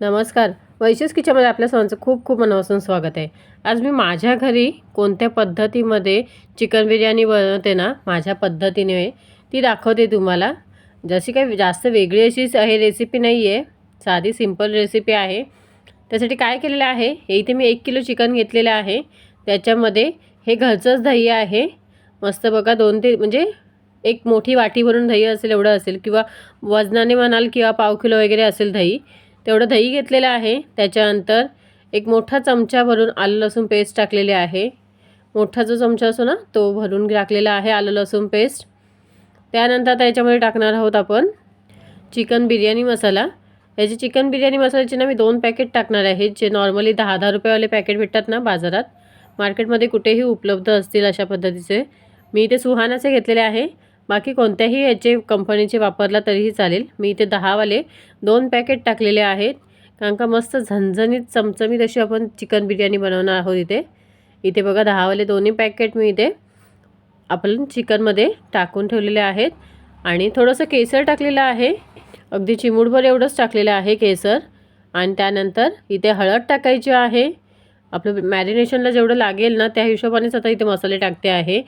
नमस्कार. वैशिष किचनमध्ये आपल्या सर्वांचं खूप खूप मनापासून स्वागत आहे. आज मी माझ्या घरी कोणत्या पद्धतीमध्ये चिकन बिर्याणी बनवते ना माझ्या पद्धतीने ती दाखवते तुम्हाला. जशी काही जास्त वेगळी अशीच हे रेसिपी नाही आहे साधी सिंपल रेसिपी आहे. त्यासाठी काय केलेलं आहे हे इथे मी एक किलो चिकन घेतलेलं आहे. त्याच्यामध्ये हे घरचंच दही आहे. मस्त बघा दोन ते म्हणजे एक मोठी वाटी भरून दही असेल एवढं असेल किंवा वजनाने म्हणाल किंवा पाव किलो वगैरे असेल दही. तेवढं दही घेतलेलं आहे. त्याच्यानंतर एक मोठा चमचा भरून आलं लसूण पेस्ट टाकलेली आहे. मोठा जो चमचा असतो ना तो भरून टाकलेला आहे आलं लसूण पेस्ट त्यानंतर आता याच्यामध्ये टाकणार आहोत आपण चिकन बिर्याणी मसाला. याचे चिकन बिर्याणी मसाल्याचे ना मी दोन पॅकेट टाकणार आहे. जे नॉर्मली दहा दहा रुपयेवाले पॅकेट भेटतात ना बाजारात मार्केटमध्ये कुठेही उपलब्ध असतील अशा पद्धतीचे. मी इथे सुहानाचे घेतलेले आहे. बाकी कोणत्याही याचे कंपनीचे वापरला तरीही चालेल. मी इथे दहावाले दोन पॅकेट टाकलेले आहेत. कारण का मस्त झणझणीत चमचमीत अशी आपण चिकन बिर्याणी बनवणार आहोत इथे. इथे बघा दहावाले दोन्ही पॅकेट मी इथे आपण चिकनमध्ये टाकून ठेवलेले आहेत. आणि थोडंसं केसर टाकलेलं आहे. अगदी चिमूटभर एवढंच टाकलेलं आहे केसर. आणि त्यानंतर इथे हळद टाकायची आहे. आपलं मॅरिनेशनला जेवढं लागेल ना त्या हिशोबानेच आता इथे मसाले टाकते आहे.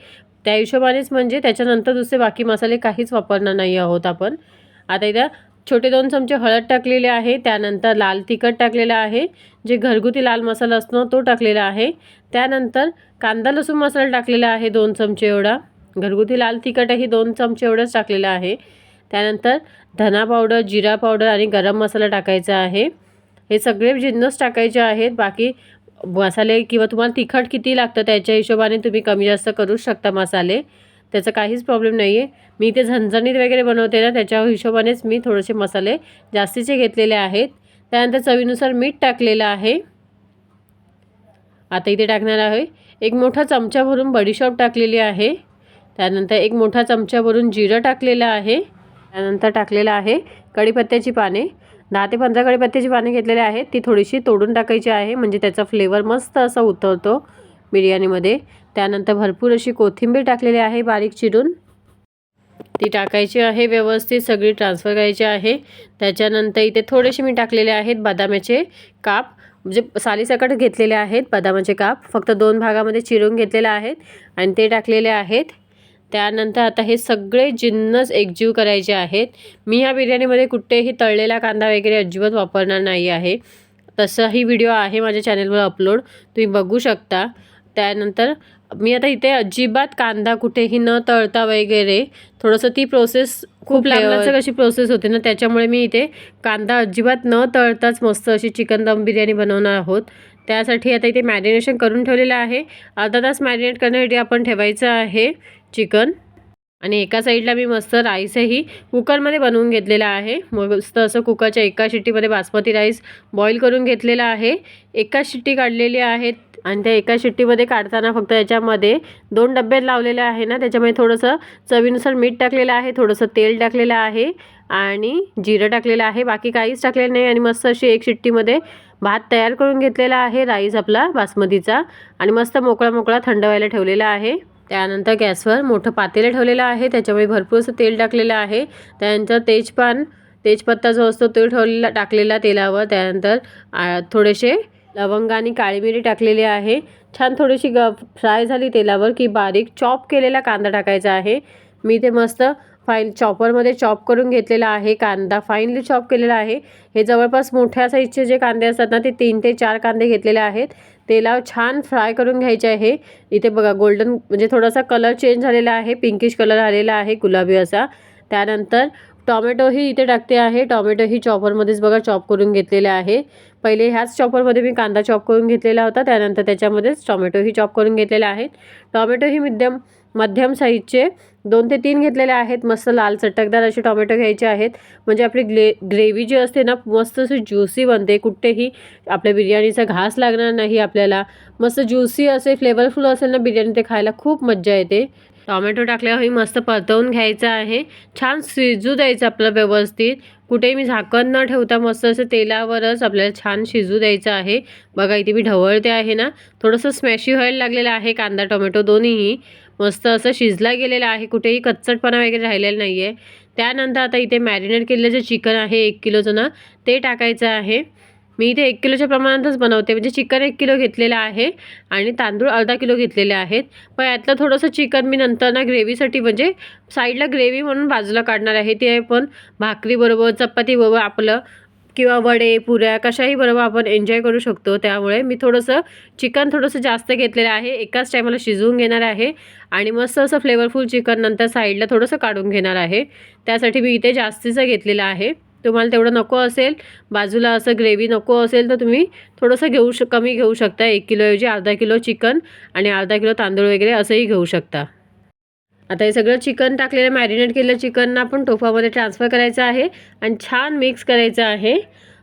त्या हिशोबानेच म्हणजे त्याच्यानंतर दुसरे बाकी मसाले काहीच वापरणार नाही आहोत आपण. आता इथं छोटे दोन चमचे हळद टाकलेले आहे त्यानंतर लाल तिखट टाकलेलं आहे जे घरगुती लाल मसाला असतो तो टाकलेला आहे. त्यानंतर कांदा लसूण मसाला टाकलेला आहे दोन चमचे एवढा. घरगुती लाल तिखटही दोन चमचे एवढंच टाकलेलं आहे. त्यानंतर धना पावडर जिरा पावडर आणि गरम मसाला टाकायचा आहे. हे सगळे जिन्नस टाकायचे आहेत. बाकी मसाले किंवा तुम्हाला तिखट किती लागतं त्याच्या हिशोबाने तुम्ही कमी जास्त करू शकता मसाले. त्याचा काहीच प्रॉब्लेम नाही आहे मी इथे झणझणीत वगैरे बनवते ना त्याच्या हिशोबानेच मी थोडेसे मसाले जास्तीचे घेतलेले आहेत. त्यानंतर चवीनुसार मीठ टाकलेलं आहे. आता इथे टाकणार आहे. एक मोठा चमचा भरून बडीशॉप टाकलेली आहे. त्यानंतर एक मोठा चमचा भरून जिरं टाकलेलं आहे. त्यानंतर टाकलेलं आहे कढीपत्त्याची पाने. दहा ते पंधरा कढीपत्त्याची पाने घेतलेली आहेत. ती थोडीशी तोडून टाकायची आहे. म्हणजे त्याचा फ्लेवर मस्त असा उतरतो बिर्याणीमध्ये. त्यानंतर भरपूर अशी कोथिंबीर टाकलेली आहे बारीक चिरून. ती टाकायची आहे व्यवस्थित. सगळी ट्रान्सफर करायची आहे. त्याच्यानंतर इथे थोडेसे मी टाकलेले आहेत बदामाचे काप. म्हणजे सालीसकट घेतलेले आहेत बदामाचे काप. फक्त दोन भागामध्ये चिरून घेतलेले आहेत. आणि ते टाकलेले आहेत त्यानंतर आता हे सगळे जिन्नस एकजीव करायचे आहेत. मी ह्या बिर्याणीमध्ये कुठेही तळलेला कांदा वगैरे अजिबात वापरणार नाही आहे. तसाही व्हिडिओ आहे माझ्या चॅनलवर अपलोड तुम्ही बघू शकता. त्यानंतर मी आता इथे अजिबात कांदा कुठेही न तळता वगैरे थोडंसं ती प्रोसेस खूप लांबच कशी प्रोसेस होते ना त्याच्यामुळे मी इथे कांदा अजिबात न तळताच मस्त अशी चिकन दम बिर्याणी बनवणार आहोत. त्यासाठी आता इथे मॅरिनेशन करून ठेवलेलं आहे. अर्धा तास मॅरिनेट करण्यासाठी आपण ठेवायचं आहे. चिकन. आणि एका साईडला मी मस्त राईसही कुकरमध्ये बनवून घेतलेला आहे. मस्त असं कुकरच्या एका शिट्टीमध्ये बासमती राईस बॉईल करून घेतलेला आहे. एका शिट्टी काढलेली आहेत आणि त्या एका शिट्टीमध्ये काढताना फक्त याच्यामध्ये दोन डब्बे लावलेले आहे ना त्याच्यामध्ये थोडंसं चवीनुसार मीठ टाकलेलं आहे थोडंसं तेल टाकलेलं आहे आणि जिरं टाकलेलं आहे. बाकी काहीच टाकलेलं नाही आणि मस्त अशी एक शिट्टीमध्ये भात तयार करून घेतलेला आहे राईस आपला बासमतीचा आणि मस्त मोकळा मोकळा थंड व्हायला ठेवलेला आहे. त्यानंतर गॅसवर मोठं पातेलं ठेवलेलं आहे. त्याच्यामुळे भरपूर असं तेल टाकलेलं आहे. त्यानंतर तेजपान तेजपत्ता जो असतो तो ठेवलेला टाकलेला तेलावर. त्यानंतर थोडेसे लवंग आणि काळी मिरी टाकलेली आहे. छान थोडीशी ग फ्राय झाली तेलावर की बारीक चॉप केलेला कांदा टाकायचा आहे. मी ते मस्त फाईन चॉपरमध्ये चॉप करून घेतलेला आहे. कांदा फाईनली चॉप केलेला आहे. हे जवळपास मोठ्या साईजचे जे कांदे असतात ना ते तीन ते चार कांदे घेतलेले आहेत. तेलावर छान फ्राय करून घ्यायचे आहे. इथे बघा गोल्डन म्हणजे थोडासा कलर चेंज झालेला आहे. पिंकिश कलर आलेला आहे गुलाबी असा. त्यानंतर टॉमॅटोही इथे टाकते आहे. टॉमॅटोही चॉपरमध्येच बघा चॉप करून घेतलेले आहे. पहिले ह्याच चॉपरमध्ये मी कांदा चॉप करून घेतलेला होता. त्यानंतर त्याच्यामध्येच टॉमॅटोही चॉप करून घेतलेले आहेत. टॉमॅटोही मध्यम मध्यम साईजचे दोन ते तीन घेतलेले आहेत. मस्त लाल चटकदार असे टोमॅटो घ्यायचे आहेत. म्हणजे आपली ग्ले ग्रेव्ही जी असते ना मस्त अशी ज्युसी बनते. कुठेही आपल्या बिर्याणीचा घास लागणार नाही आपल्याला. मस्त ज्युसी असे फ्लेवरफुल असेल ना बिर्याणी ते खायला खूप मज्जा येते. टॉमॅटो टाकल्यावर मस्त परतवून घ्यायचं आहे. छान शिजू द्यायचं आपलं व्यवस्थित. कुठेही मी झाकण न ठेवता मस्त असं तेलावरच आपल्याला छान शिजू द्यायचं आहे. बघा इथे मी ढवळते आहे ना. थोडंसं स्मॅशी व्हायला लागलेलं आहे कांदा टोमॅटो दोन्हीही. मस्त असं शिजला गेलेलं आहे कुठेही कच्चटपणा वगैरे राहिलेला नाही आहे त्यानंतर आता इथे मॅरिनेट केलेलं जे चिकन आहे एक किलोचं ना ते टाकायचं आहे. मी इथे एक किलोच्या प्रमाणातच बनवते म्हणजे चिकन एक किलो घेतलेलं आहे आणि तांदूळ अर्धा किलो घेतलेले आहेत. पण यातलं थोडंसं चिकन मी नंतर ना ग्रेव्हीसाठी म्हणजे साईडला ग्रेव्ही म्हणून बाजूला काढणार आहे ते पण भाकरीबरोबर चपातीबरोबर आपलं किंवा वडे पुऱ्या कशाही बरोबर आपण एन्जॉय करू शकतो. त्यामुळे मी थोडंसं चिकन थोडंसं जास्त घेतलेलं आहे. एकाच टायमाला शिजवून घेणार आहे आणि मस्त असं फ्लेवरफुल चिकन नंतर साईडला थोडंसं काढून घेणार आहे. त्यासाठी मी इथे जास्तीचं घेतलेलं आहे. तुम्हाला तेवढं नको असेल बाजूला असं ग्रेव्ही नको असेल तर तुम्ही थोडंसं घेऊ श कमी घेऊ शकता. एक किलोऐवजी अर्धा किलो चिकन आणि अर्धा किलो तांदूळ वगैरे असंही घेऊ शकता. आता हे सगळं चिकन टाकलेलं मॅरिनेट केलेलं चिकन आपण टोफामध्ये ट्रान्सफर करायचं आहे आणि छान मिक्स करायचं आहे.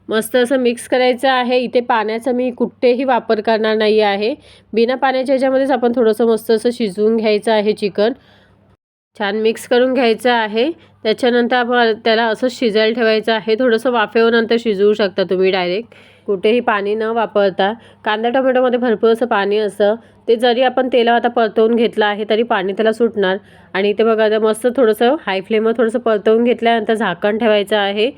मस्त असं मिक्स करायचं आहे. इथे पाण्याचा मी कुठेही वापर करणार नाही आहे. बिना पाण्याच्या ह्याच्यामध्येच आपण थोडंसं मस्त असं शिजवून घ्यायचं आहे चिकन. छान मिक्स करून घ्यायचं आहे. त्याच्यानंतर आपण त्याला असं शिजायला ठेवायचं आहे. थोडंसं वाफेवरनंतर शिजवू शकता तुम्ही डायरेक्ट कुठेही पाणी न वापरता कांदा टोमॅटोमध्ये भरपूर असं पाणी असं ते जरी आपण तेला आता परतवून घेतलं आहे तरी पाणी त्याला सुटणार. आणि इथे बघा आता मस्त थोडंसं हाय फ्लेमवर थोडंसं परतवून घेतल्यानंतर झाकण ठेवायचं आहे.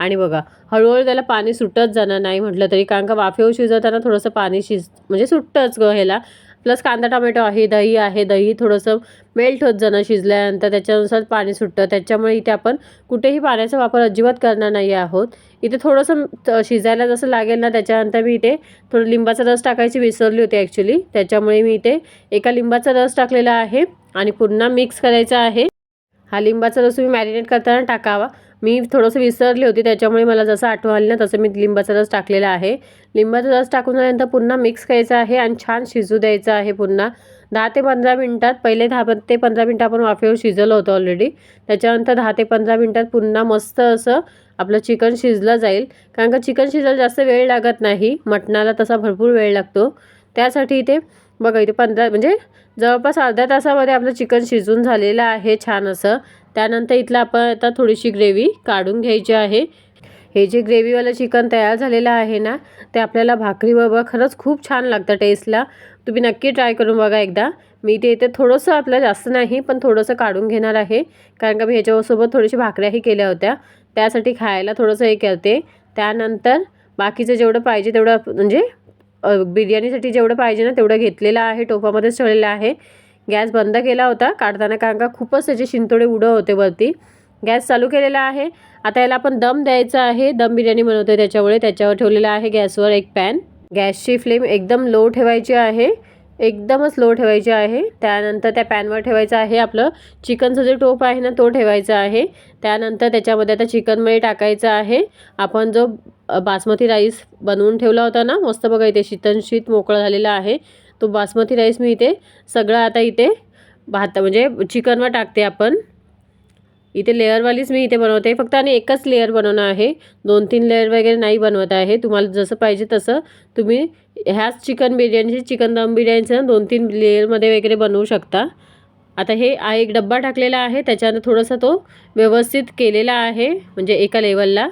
आणि बघा हळूहळू त्याला पाणी सुटत जाणार नाही म्हटलं तरी कारण का वाफेवर शिजवताना थोडंसं पाणी शिज म्हणजे सुटतंच ग ह्याला. प्लस कांदा टोमॅटो आहे दही आहे दही थोडंसं मेल्ट होत जाणं शिजल्यानंतर त्याच्यानुसार पाणी सुटतं. त्याच्यामुळे इथे आपण कुठेही पाण्याचा वापर अजिबात करणार नाही आहोत. इथे थोडंसं त- शिजायला जसं लागेल ना त्याच्यानंतर मी इथे थोडं लिंबाचा रस टाकायची विसरली होती ॲक्च्युली त्याच्यामुळे मी इथे एका लिंबाचा रस टाकलेला आहे आणि पुन्हा मिक्स करायचा आहे. हा लिंबाचा रस तुम्ही मॅरिनेट करताना टाकावा. मी थोडंसं विसरली होती त्याच्यामुळे मला जसं आठवण ना तसं मी लिंबाचा रस टाकलेला आहे. लिंबाचा रस टाकून झाल्यानंतर पुन्हा मिक्स करायचा आहे आणि छान शिजू द्यायचं आहे पुन्हा. दहा ते पंधरा मिनटात पहिले दहा ते पंधरा मिनटं आपण वाफेवर शिजवलं होतं ऑलरेडी त्याच्यानंतर दहा ते पंधरा मिनटात पुन्हा मस्त असं आपलं चिकन शिजलं जाईल. कारण का चिकन शिजायला जास्त वेळ लागत नाही मटणाला तसा भरपूर वेळ लागतो. त्यासाठी इथे बघा इथे पंधरा म्हणजे जवळपास अर्ध्या तासामध्ये आपलं चिकन शिजून झालेलं आहे छान असं. त्यानंतर इथलं आपण आता थोडीशी ग्रेव्ही काढून घ्यायची आहे. हे जे ग्रेव्हीवालं चिकन तयार झालेलं आहे ना ते आपल्याला भाकरीबरोबर खरंच खूप छान लागतं टेस्टला तुम्ही नक्की ट्राय करून बघा एकदा. मी ते इथे थोडंसं आपलं जास्त नाही पण थोडंसं काढून घेणार आहे. कारण का मी ह्याच्यासोबत थोडीशी भाकऱ्याही केल्या होत्या. त्यासाठी खायला थोडंसं हे करते. त्यानंतर बाकीचं जेवढं पाहिजे तेवढं म्हणजे बिर्याणीसाठी जेवढं पाहिजे ना तेवढं घेतलेलं आहे. टोपामध्येच ठेवलेलं आहे. गॅस बंद केला होता काढताना कारण का खूपच त्याचे शिंतोडे उडं होते वरती. गॅस चालू केलेला आहे. आता याला आपण दम द्यायचा आहे. दम बिर्याणी बनवते त्याच्यामुळे. त्याच्यावर ठेवलेला आहे गॅसवर एक पॅन. गॅसची फ्लेम एकदम लो ठेवायची आहे. एकदमच लो ठेवायची आहे. त्यानंतर त्या पॅनवर ठेवायचं आहे आपलं चिकनचं जे टोप आहे ना तो ठेवायचा आहे. त्यानंतर त्याच्यामध्ये आता चिकनमध्ये टाकायचं आहे. आपण जो बासमती राईस बनवून ठेवला होता ना मस्त बघा इथे शीतनशीत मोकळा झालेला आहे. तो बासमती राईस मी इथे सगळं आता इथे भात म्हणजे चिकनवर टाकते आपण. इथे लेअरवालीच मी इथे बनवते. फक्त आणि एकच लेअर बनवणं आहे. दोन तीन लेअर वगैरे नाही बनवत आहे. तुम्हाला जसं पाहिजे तसं तुम्ही ह्याच चिकन बिर्याणीची चिकन दम बिर्याणीचं दोन तीन लेअरमध्ये वगैरे बनवू शकता. आता हे एक डब्बा टाकलेला आहे. त्याच्यानंतर थोडासा तो व्यवस्थित केलेला आहे. म्हणजे एका लेवलला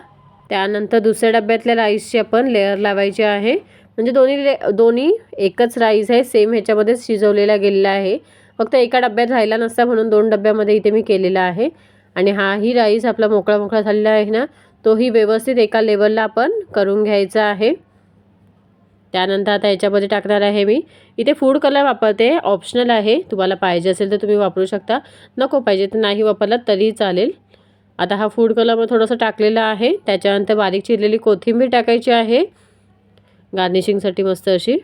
त्यानंतर दुसऱ्या डब्यातल्या राईसची आपण लेअर लावायची आहे. म्हणजे दोन्ही दोन्ही एकच राईस आहे सेम ह्याच्यामध्येच शिजवलेला गेलेला आहे. फक्त एका डब्यात राहिला नसता म्हणून दोन डब्यामध्ये इथे मी केलेला आहे. आणि हाही राईस आपला मोकळा मोकळा झालेला आहे ना तोही व्यवस्थित एका लेवलला आपण करून घ्यायचा आहे. त्यानंतर आता याच्यामध्ये टाकणार आहे मी. इथे फूड कलर वापरते ऑप्शनल आहे. तुम्हाला पाहिजे असेल तर तुम्ही वापरू शकता. नको पाहिजे तर नाही वापरला तरी चालेल. आता हा फूड कलर मग थोडंसं टाकलेला आहे. त्याच्यानंतर बारीक चिरलेली कोथिंबीर टाकायची आहे. गार्निशिंगसाठी मस्त अशी.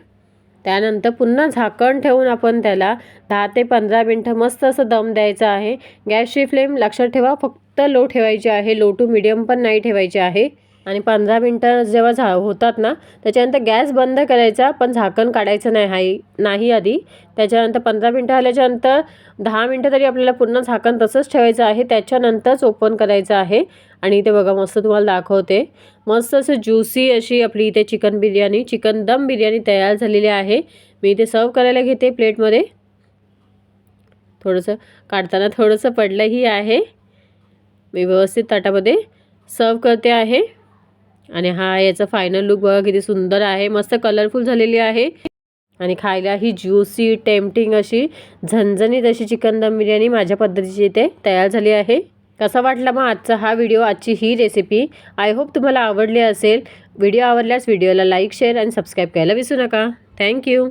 त्यानंतर पुन्हा झाकण ठेवून आपण त्याला दहा ते पंधरा मिनटं मस्त असं दम द्यायचा आहे. गॅसची फ्लेम लक्षात ठेवा फक्त लो ठेवायची आहे. लो टू मिडियम पण नाही ठेवायची आहे. आणि पंधरा मिनटं जेव्हा झा होतात ना त्याच्यानंतर गॅस बंद करायचा पण झाकण काढायचं नाही हाई नाही आधी. त्याच्यानंतर पंधरा मिनटं आल्याच्यानंतर दहा मिनटं तरी आपल्याला पूर्ण झाकण तसंच ठेवायचं आहे. त्याच्यानंतरच ओपन करायचं आहे. आणि इथे बघा मस्त तुम्हाला दाखवते. मस्त असं ज्युसी अशी आपली इथे चिकन बिर्याणी चिकन दम बिर्याणी तयार झालेली आहे. मी इथे सर्व करायला घेते प्लेटमध्ये. थोडंसं काढताना थोडंसं पडलंही आहे. मी व्यवस्थित ताटामध्ये सर्व करते आहे. आणि हा याचा फायनल लुक बघा किती सुंदर आहे. मस्त कलरफुल झालेली आहे. आणि खायला ही ज्युसी टेम्पटिंग अशी झणझणीत अशी चिकन दम बिर्याणी माझ्या पद्धतीची इथे तयार झाली आहे. कसा वाटला मग आजचा हा व्हिडिओ आजची ही रेसिपी आय होप तुम्हाला आवडली असेल. व्हिडिओ आवडल्यास व्हिडिओला लाईक शेअर आणि सबस्क्राईब करायला विसरू नका. थँक्यू